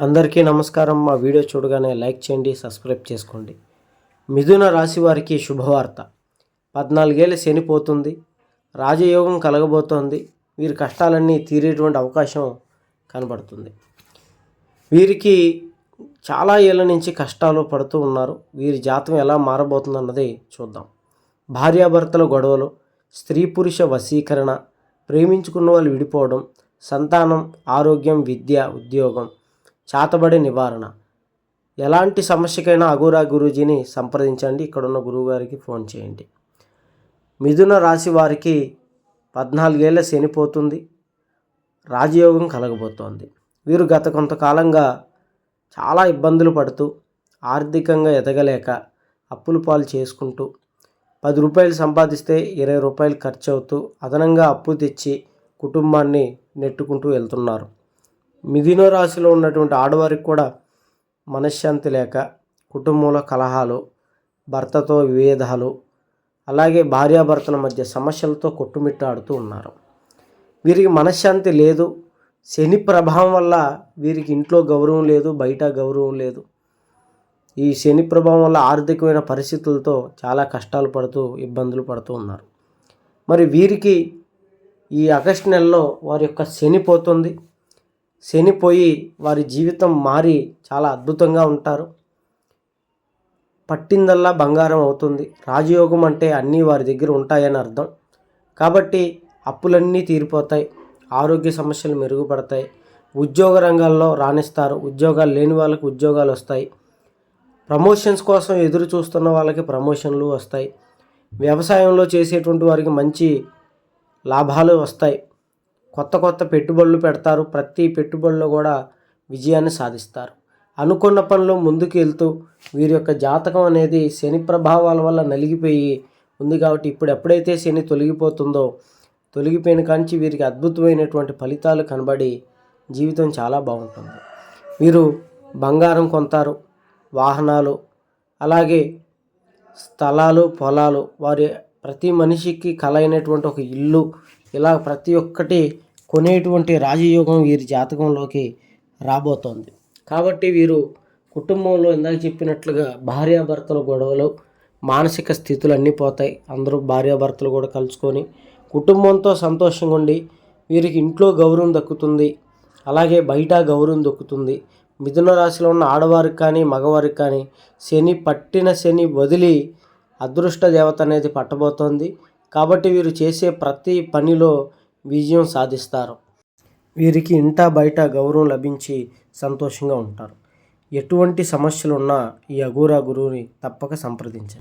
అందరికీ నమస్కారం. మా వీడియో చూడగానే లైక్ చేయండి సబ్స్క్రైబ్ చేసుకోండి. మిథున రాశి వారికి శుభవార్త. పద్నాలుగేళ్ళు చనిపోతుంది రాజయోగం కలగబోతోంది. వీరి కష్టాలన్నీ తీరేటువంటి అవకాశం కనబడుతుంది. వీరికి చాలా ఏళ్ళ నుంచి కష్టాలు పడుతూ ఉన్నారు. వీరి జాతకం ఎలా మారబోతుందన్నది చూద్దాం. భార్యాభర్తల గొడవలు స్త్రీ పురుష వశీకరణ ప్రేమించుకున్న వాళ్ళు విడిపోవడం సంతానం ఆరోగ్యం విద్య ఉద్యోగం చాతబడి నివారణ. ఎలాంటి సమస్యకైనా అఘోరా గురూజీని సంప్రదించండి. ఇక్కడున్న గురువుగారికి ఫోన్ చేయండి. మిథున రాశి వారికి పద్నాలుగేళ్ళ శనిపోతుంది రాజయోగం కలగబోతోంది. వీరు గత కొంతకాలంగా చాలా ఇబ్బందులు పడుతూ ఆర్థికంగా ఎదగలేక అప్పుల పాలు చేసుకుంటూ పది రూపాయలు సంపాదిస్తే ఇరవై రూపాయలు ఖర్చు అవుతూ అదనంగా అప్పు తెచ్చి కుటుంబాన్ని నెట్టుకుంటూ వెళ్తున్నారు. మిథున రాశిలో ఉన్నటువంటి ఆడవారికి కూడా మనశ్శాంతి లేక కుటుంబంలో కలహాలు భర్తతో విభేదాలు అలాగే భార్యాభర్తల మధ్య సమస్యలతో కొట్టుమిట్టాడుతూ ఉన్నారు. వీరికి మనశ్శాంతి లేదు. శని ప్రభావం వల్ల వీరికి ఇంట్లో గౌరవం లేదు బయట గౌరవం లేదు. ఈ శని ప్రభావం వల్ల ఆర్థికమైన పరిస్థితులతో చాలా కష్టాలు పడుతూ ఇబ్బందులు పడుతూ ఉన్నారు. మరి వీరికి ఈ ఆగస్టు నెలలో వారి యొక్క శని పోతుంది. శనిపోయి వారి జీవితం మారి చాలా అద్భుతంగా ఉంటారు. పట్టిందల్లా బంగారం అవుతుంది. రాజయోగం అంటే అన్నీ వారి దగ్గర ఉంటాయని అర్థం. కాబట్టి అప్పులన్నీ తీరిపోతాయి. ఆరోగ్య సమస్యలు మెరుగుపడతాయి. ఉద్యోగ రంగాల్లో రాణిస్తారు. ఉద్యోగాలు లేని వాళ్ళకి ఉద్యోగాలు వస్తాయి. ప్రమోషన్స్ కోసం ఎదురు చూస్తున్న వాళ్ళకి ప్రమోషన్లు వస్తాయి. వ్యవసాయంలో చేసేటువంటి వారికి మంచి లాభాలు వస్తాయి. కొత్త కొత్త పెట్టుబడులు పెడతారు. ప్రతి పెట్టుబడిలో కూడా విజయాన్ని సాధిస్తారు. అనుకున్న పనులు ముందుకు వెళ్తూ వీరి యొక్క జాతకం అనేది శని ప్రభావాల వల్ల నలిగిపోయి ఉంది కాబట్టి ఇప్పుడు ఎప్పుడైతే శని తొలగిపోతుందో తొలగిపోయిన కాంచి వీరికి అద్భుతమైనటువంటి ఫలితాలు కనబడి జీవితం చాలా బాగుంటుంది. వీరు బంగారం కొంటారు వాహనాలు అలాగే స్థలాలు పొలాలు వారి ప్రతి మనిషికి కల అయినటువంటి ఒక ఇల్లు ఇలా ప్రతి ఒక్కటి కొనేటువంటి రాజయోగం వీరి జాతకంలోకి రాబోతోంది. కాబట్టి వీరు కుటుంబంలో ఇందాక చెప్పినట్లుగా భార్యాభర్తల గొడవలు మానసిక స్థితులు అన్నీ పోతాయి. అందరూ భార్యాభర్తలు కూడా కలుసుకొని కుటుంబంతో సంతోషంగా ఉండి వీరికి ఇంట్లో గౌరవం దక్కుతుంది. అలాగే బయట గౌరవం దక్కుతుంది. మిథున రాశిలో ఉన్న ఆడవారికి కానీ మగవారికి కానీ శని పట్టిన శని వదిలి అదృష్ట దేవత అనేది పట్టబోతోంది. కాబట్టి వీరు చేసే ప్రతి పనిలో విజయం సాధిస్తారు. వీరికి ఇంట బయట గౌరవం లభించి సంతోషంగా ఉంటారు. ఎటువంటి సమస్యలు ఉన్నా ఈ అఘోరా గురువుని తప్పక సంప్రదించండి.